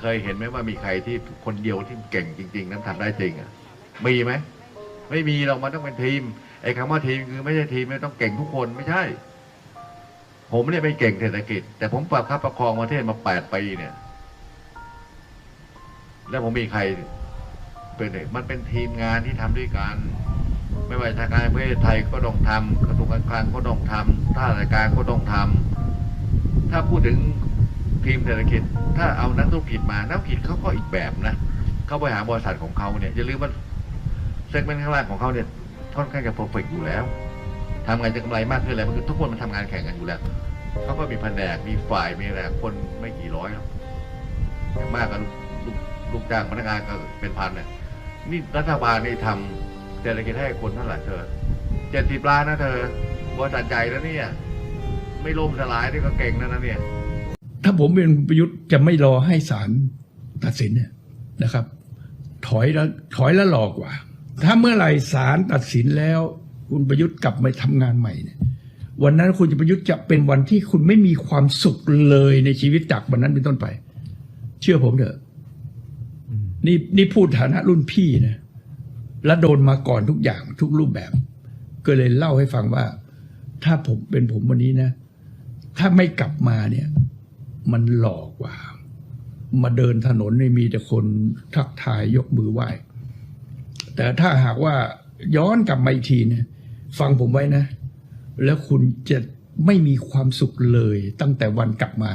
เคยเห็นไหมว่ามีใครที่คนเดียวที่เก่งจริง ๆ นั้นทำได้จริงอะมีไหมไม่มีหรอกมันต้องเป็นทีมไอ้คำว่าทีมคือไม่ใช่ทีมไม่ต้องเก่งทุกคนไม่ใช่ ผมเนี่ยไม่เก่งเศรษฐกิจ แต่ผมประคับประคองประเทศมาแปดปีเนี่ย แล้วผมมีใครเป็นมันเป็นทีมงานที่ทำด้วยกันไม่ว่าทางการประเทศไทยก็ต้องทำกระทรวงการคลังก็ต้องทำท่าราชการก็ต้องทำถ้าพูดถึง ทีมเศรษฐกิจ ถ้าเอานักธุรกิจมานักธุรกิจเขาก็อีกแบบนะเขาบริหารบริษัทของเขาเนี่ยอย่าลืมว่าเซกเมนต์ข้างล่างของเขาเนี่ยค่อนข้างจะเพอร์เฟกอยู่แล้วทำไงจะกำไรมากขึ้นอะไรมันคือทุกคนมันทำงานแข่งกันอยู่แล้วเขาก็มีแผนกมีฝ่ายมีอะไรคนไม่กี่ร้อยหรอกอย่างมากก็ลูกลูกลูกจ้างพนักงานก็เป็นพันเนี่ยนี่รัฐบาลนี่ทำเศรษฐกิจให้คนเท่าไหร่เธอเจ็ดสิบล้านนะเธอบริษัทใหญ่แล้วเนี่ย ไม่ล่มสลายนี่ก็เก่งนะนะเนี่ยาผมเป็นประยุทธ์จะไม่รอให้ศาลตัดสินเนี่ยนะครับ ถอยแล้วถอยแล้วหลอกกว่า ถ้าเมื่อไหร่ศาลตัดสินแล้ว คุณประยุทธ์กลับมาทำงานใหม่เนี่ยวันนั้นคุณประยุทธ์จะเป็นวันที่คุณไม่มีความสุขเลยในชีวิตจากวันนั้นเป็นต้นไป เชื่อผมเถอะนี่นี่พูดฐานะรุ่นพี่นะและโดนมาก่อนทุกอย่างทุกรูปแบบ ก็เลยเล่าให้ฟังว่า ถ้าผมเป็นผมวันนี้นะ ถ้าไม่กลับมาเนี่ย มันหลอกกว่า มาเดินถนนนี่มีแต่คนทักทายยกมือไหว้ แต่ถ้าหากว่าย้อนกลับมาอีกทีเนี่ย ฟังผมไว้นะ แล้วคุณจะไม่มีความสุขเลยตั้งแต่วันกลับมา